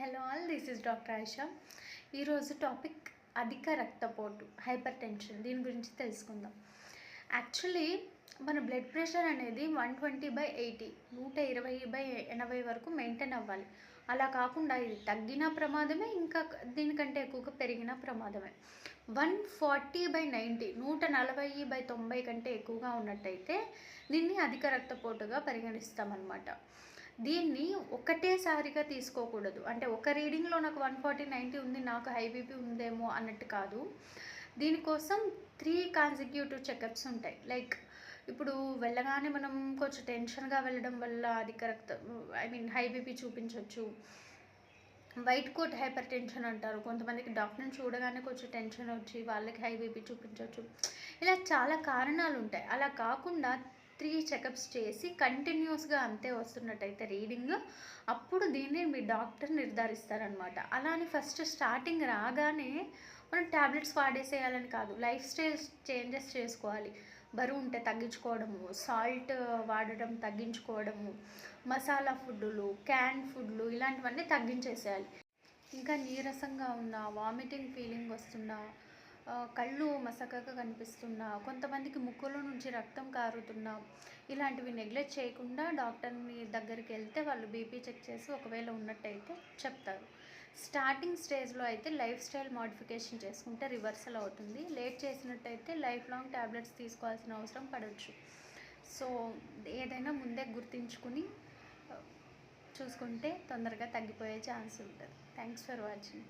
Hello all this is doctor Ayesha ఈరోజు topic అధిక రక్తపోటు హైపర్ టెన్షన్ దీని గురించి తెలుసుకుందాం. యాక్చువల్లీ మన బ్లడ్ ప్రెషర్ అనేది వన్ ట్వంటీ బై ఎయిటీ నూట ఇరవై బై ఎనభై వరకు మెయింటైన్ అవ్వాలి. అలా కాకుండా ఇది తగ్గిన ప్రమాదమే ఇంకా దీనికంటే ఎక్కువగా పెరిగిన ప్రమాదమే. వన్ ఫార్టీ బై నైంటీ నూట నలభై బై తొంభై కంటే ఎక్కువగా ఉన్నట్టయితే దీన్ని అధిక రక్తపోటుగా పరిగణిస్తామన్నమాట. దీన్ని ఒకటేసారిగా తీసుకోకూడదు. అంటే ఒక రీడింగ్లో నాకు వన్ ఫార్టీ నైంటీ ఉంది నాకు హై బీపీ ఉందేమో అన్నట్టు కాదు. దీనికోసం త్రీ కాన్సిక్యూటివ్ చెకప్స్ ఉంటాయి. లైక్ ఇప్పుడు వెళ్ళగానే మనం కొంచెం టెన్షన్గా వెళ్ళడం వల్ల అధిక రక్త ఐ మీన్ హై బీపీ చూపించవచ్చు వైట్ కోట్ హైపర్ టెన్షన్ అంటారు. కొంతమందికి డాక్టర్ని చూడగానే కొంచెం టెన్షన్ వచ్చి వాళ్ళకి హై బీపీ చూపించవచ్చు ఇలా చాలా కారణాలు ఉంటాయి. అలా కాకుండా త్రీ చెకప్స్ చేసి కంటిన్యూస్గా అంతే వస్తున్నట్టయితే రీడింగ్. అప్పుడు దీన్ని మీ డాక్టర్ నిర్ధారిస్తారనమాట అలానే ఫస్ట్ స్టార్టింగ్ రాగానే మనం ట్యాబ్లెట్స్ వాడేసేయాలని కాదు లైఫ్ స్టైల్ చేంజెస్ చేసుకోవాలి. బరువు ఉంటే తగ్గించుకోవడము సాల్ట్ వాడడం తగ్గించుకోవడము మసాలా ఫుడ్లు క్యాన్ ఫుడ్లు ఇలాంటివన్నీ తగ్గించేసేయాలి. ఇంకా నీరసంగా ఉన్న వామిటింగ్ ఫీలింగ్ వస్తున్నా కళ్ళు మసకగా కనిపిస్తున్నా కొంతమందికి ముక్కులో నుంచి రక్తం కారుతున్నా ఇలాంటివి నెగ్లెక్ట్ చేయకుండా డాక్టర్ని దగ్గరికి వెళ్తే వాళ్ళు బీపీ చెక్ చేసి ఒకవేళ ఉన్నట్టయితే చెప్తారు. స్టార్టింగ్ స్టేజ్లో అయితే లైఫ్ స్టైల్ మాడిఫికేషన్ చేసుకుంటే రివర్సల్ అవుతుంది. లేట్ చేసినట్టయితే లైఫ్ లాంగ్ ట్యాబ్లెట్స్ తీసుకోవాల్సిన అవసరం పడవచ్చు సో ఏదైనా ముందే గుర్తించుకుని చూసుకుంటే తొందరగా తగ్గిపోయే ఛాన్స్ ఉంటుంది. Thanks for watching.